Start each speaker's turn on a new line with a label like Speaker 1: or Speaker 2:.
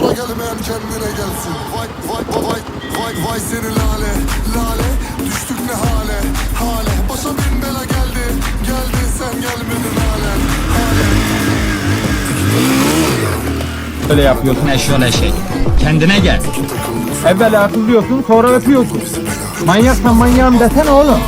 Speaker 1: kendine gelsin Vay vay vay vay vay vay seni lale lale Düştük ne hale hale Başa bin bela geldi geldi sen gelmedin halen hale
Speaker 2: Böyle yapıyorsun eşyol eşek. Kendine gel.
Speaker 3: Evvel akıllıyorsun sonra öpüyorsun. Manyaksan manyağım desene oğlum.